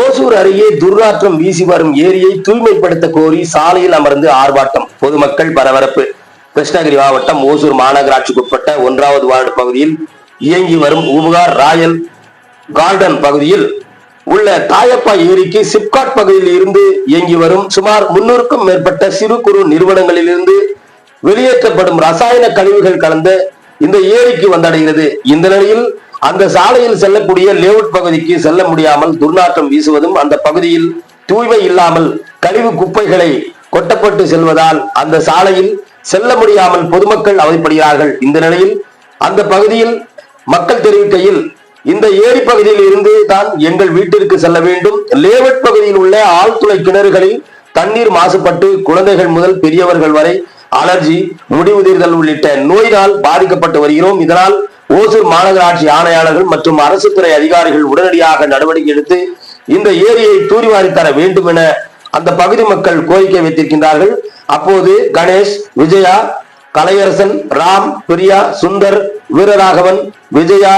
ஓசூர் அருகே துர்நாற்றம் வீசி வரும் ஏரியை தூய்மைப்படுத்த கோரி சாலையில் அமர்ந்து ஆர்ப்பாட்டம். பொதுமக்கள் பரபரப்பு. கிருஷ்ணகிரி மாவட்டம் ஓசூர் மாநகராட்சிக்குட்பட்ட ஒன்றாவது வார்டு பகுதியில் இயங்கி வரும் உபகார் ராயல் கார்டன் பகுதியில் உள்ள தாயப்பா ஏரிக்கு சிப்காட் பகுதியில் இருந்து இயங்கி வரும் சுமார் முன்னூறுக்கும் மேற்பட்ட சிறு குறு நிறுவனங்களிலிருந்து வெளியேற்றப்படும் ரசாயன கழிவுகள் கலந்த இந்த ஏரிக்கு வந்தடைகிறது. இந்த நிலையில் அந்த சாலையில் செல்லக்கூடிய லேவுட் பகுதிக்கு செல்ல முடியாமல் துர்நாற்றம் வீசுவதும் அந்த பகுதியில் தூய்மை இல்லாமல் கழிவு குப்பைகளை கொட்டப்பட்டு செல்வதால் அந்த சாலையில் செல்ல முடியாமல் பொதுமக்கள் அவதிப்படுகிறார்கள். இந்த நிலையில் அந்த பகுதியில் மக்கள் தெரிவிக்கையில் இந்த ஏரி பகுதியில் இருந்து தான் எங்கள் வீட்டிற்கு செல்ல வேண்டும். லேவட் பகுதியில் உள்ள ஆழ்துளை கிணறுகளில் தண்ணீர் மாசுபட்டு குழந்தைகள் முதல் பெரியவர்கள் வரை அலர்ஜி முடிவுதிர்தல் உள்ளிட்ட நோயினால் பாதிக்கப்பட்டு வருகிறோம். இதனால் ஓசூர் மாநகராட்சி ஆணையாளர்கள் மற்றும் அரசு துறை அதிகாரிகள் உடனடியாக நடவடிக்கை எடுத்து இந்த ஏரியை தூரிவாரி தர வேண்டும் என அந்த பகுதி மக்கள் கோரிக்கை வைத்திருக்கின்றார்கள். அப்போது கணேஷ் விஜயா கலையரசன் ராம் பிரியா சுந்தர் வீரராகவன் விஜயா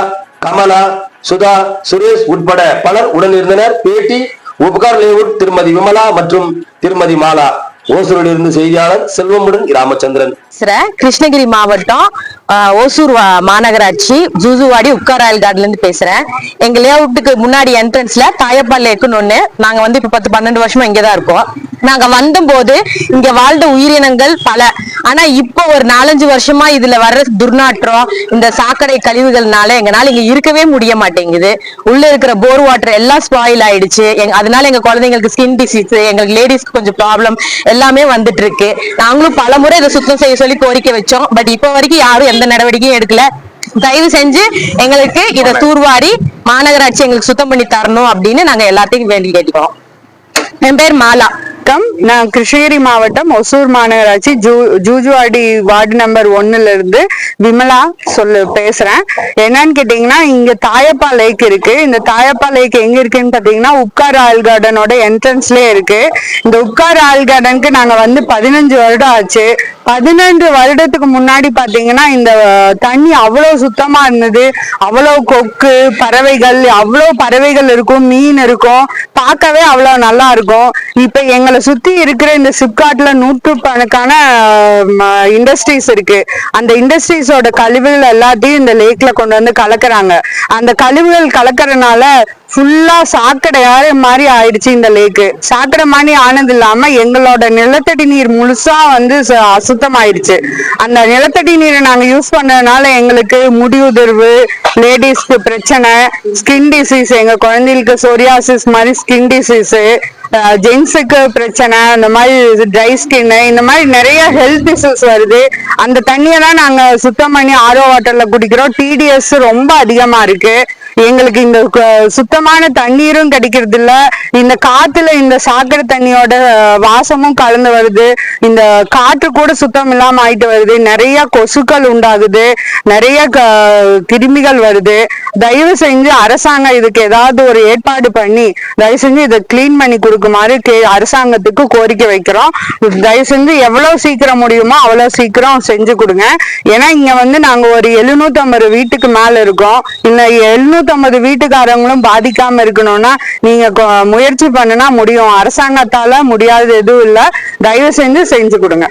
கமலா சுதா சுரேஷ் உட்பட பலர் உடனிருந்தனர். பேட்டி உபகார் லேவுட் திருமதி விமலா மற்றும் திருமதி மாலா. ஓசூரிலிருந்து செய்தியாளர் செல்வமுடன் ராமச்சந்திரன் பேசுறேன் கிருஷ்ணகிரி மாவட்டம் ஆஹ், ஓசூர் மாநகராட்சி ஜூசுவாடி உப்கார் ராயல் கார்டுல இருந்து பேசுறேன். எங்க லேஅவுட்டுக்கு முன்னாடி என்ட்ரன்ஸ்ல தாயப்பா லேக்குன்னு ஒண்ணு. நாங்க வந்து இப்ப பத்து பன்னெண்டு வருஷமா இங்கதான் இருக்கோம். நாங்க வந்தபோது இங்க வாழ்ந்த உயிரினங்கள் பல. ஆனா இப்போ ஒரு நாலஞ்சு வருஷமா இதுல வர்ற துர்நாற்றம் இந்த சாக்கடை கழிவுகள்னால எங்கனால இங்க இருக்கவே முடிய மாட்டேங்குது. உள்ள இருக்கிற போர் வாட்டர் எல்லாம் ஸ்பாயில் ஆயிடுச்சு. அதனால எங்க குழந்தைங்களுக்கு ஸ்கின் டிசீஸ் எங்களுக்கு லேடிஸ்க்கு கொஞ்சம் ப்ராப்ளம் எல்லாமே வந்துட்டு இருக்கு நாங்களும் பல முறை இதை சுத்தம் செய்ய சொல்லி கோரிக்கை வச்சோம். பட் இப்போ வரைக்கும் யாரும் எந்த நடவடிக்கையும் எடுக்கல. தயவு செஞ்சு எங்களுக்கு இதை தூர்வாரி மாநகராட்சி எங்களுக்கு சுத்தம் பண்ணி தரணும் அப்படின்னு நாங்க எல்லாத்தையும் வேண்டி கேட்டுக்கிறோம். என் பேர் மாலா. வணக்கம். நான் கிருஷ்ணகிரி மாவட்டம் ஒசூர் மாநகராட்சி ஜூ ஜூஜுவாடி வார்டு நம்பர் ஒன்னுல இருந்து விமலா சொல்லு பேசுறேன். என்னன்னு கேட்டீங்கன்னா இங்க தாயப்பா லேக் இருக்கு. இந்த தாயப்பா லேக் எங்க இருக்குன்னு பாத்தீங்கன்னா உப்கார் ஆயில் கார்டனோட என்ட்ரன்ஸ்லயே இருக்கு. இந்த உப்கார் ஆயில் கார்டனுக்கு நாங்க வந்து பதினஞ்சு வருடம் ஆச்சு. பதினெண்டு வருடத்துக்கு முன்னாடி பாத்தீங்கன்னா இந்த தண்ணி அவ்வளவு சுத்தமா இருந்தது. அவ்வளவு கொக்கு பறவைகள் அவ்வளவு பறவைகள் இருக்கும் மீன் இருக்கும். பார்க்கவே அவ்வளவு நல்லா இருக்கும். இப்ப எங்களை சுத்தி இருக்கிற இந்த சிப்காட்ல நூற்றுக்கணக்கான இண்டஸ்ட்ரீஸ் இருக்கு. அந்த இண்டஸ்ட்ரீஸோட கழிவுகள் எல்லாத்தையும் இந்த லேக்ல கொண்டு வந்து கலக்குறாங்க. அந்த கழிவுகள் கலக்கறனால ஃபுல்லா சாக்கடையா மாதிரி ஆயிடுச்சு இந்த லேக்கு சாக்கடை மாதிரி ஆனது இல்லாம எங்களோட நிலத்தடி நீர் முழுசா வந்து அசுத்தம் ஆயிடுச்சு அந்த நிலத்தடி நீரை நாங்க யூஸ் பண்ணதுனால எங்களுக்கு முடி உதிர்வு லேடிஸ்க்கு பிரச்சனை ஸ்கின் டிசீஸ் எங்க குழந்தைகளுக்கு சோரியாசிஸ் மாதிரி ஸ்கின் டிசீஸ் ஜென்ஸுக்கு பிரச்சனை இந்த மாதிரி ட்ரை ஸ்கின் இந்த மாதிரி நிறைய ஹெல்த் இஷ்யூஸ் வருது. அந்த தண்ணியை தான் நாங்க சுத்தம் பண்ணி ஆரோ வாட்டர்ல குடிக்கிறோம். டிடிஎஸ் ரொம்ப அதிகமா இருக்கு. எங்களுக்கு இந்த க- சுத்தமான தண்ணீரும் கிடைக்கிறது இல்ல இந்த காத்துல இந்த சாக்கடை தண்ணியோட வாசமும் கலந்து வருது. இந்த காற்று கூட சுத்தம் இல்லாம ஆயிட்டு வருது. நிறைய கொசுக்கள் உண்டாகுது. நிறைய க- கிருமிகள் வருது. தயவு செஞ்சு அரசாங்கம் இதுக்கு ஏதாவது ஒரு ஏற்பாடு பண்ணி தயவு செஞ்சு இதை க்ளீன் பண்ணி கொடுக்குமாறு கே அரசாங்கத்துக்கு கோரிக்கை வைக்கிறோம். தயவு செஞ்சு எவ்வளவு சீக்கிரம் முடியுமோ அவ்வளவு சீக்கிரம் செஞ்சு கொடுங்க. ஏன்னா இங்க வந்து நாங்க ஒரு எழுநூத்தம்பது வீட்டுக்கு மேல இருக்கோம். இந்த எழுநூத்தம்பது வீட்டுக்காரங்களும் பாதிக்காம இருக்கணும்னா நீங்க முயற்சி பண்ணுனா முடியும். அரசாங்கத்தால முடியாதது எதுவும் இல்ல. தயவு செஞ்சு செஞ்சு கொடுங்க.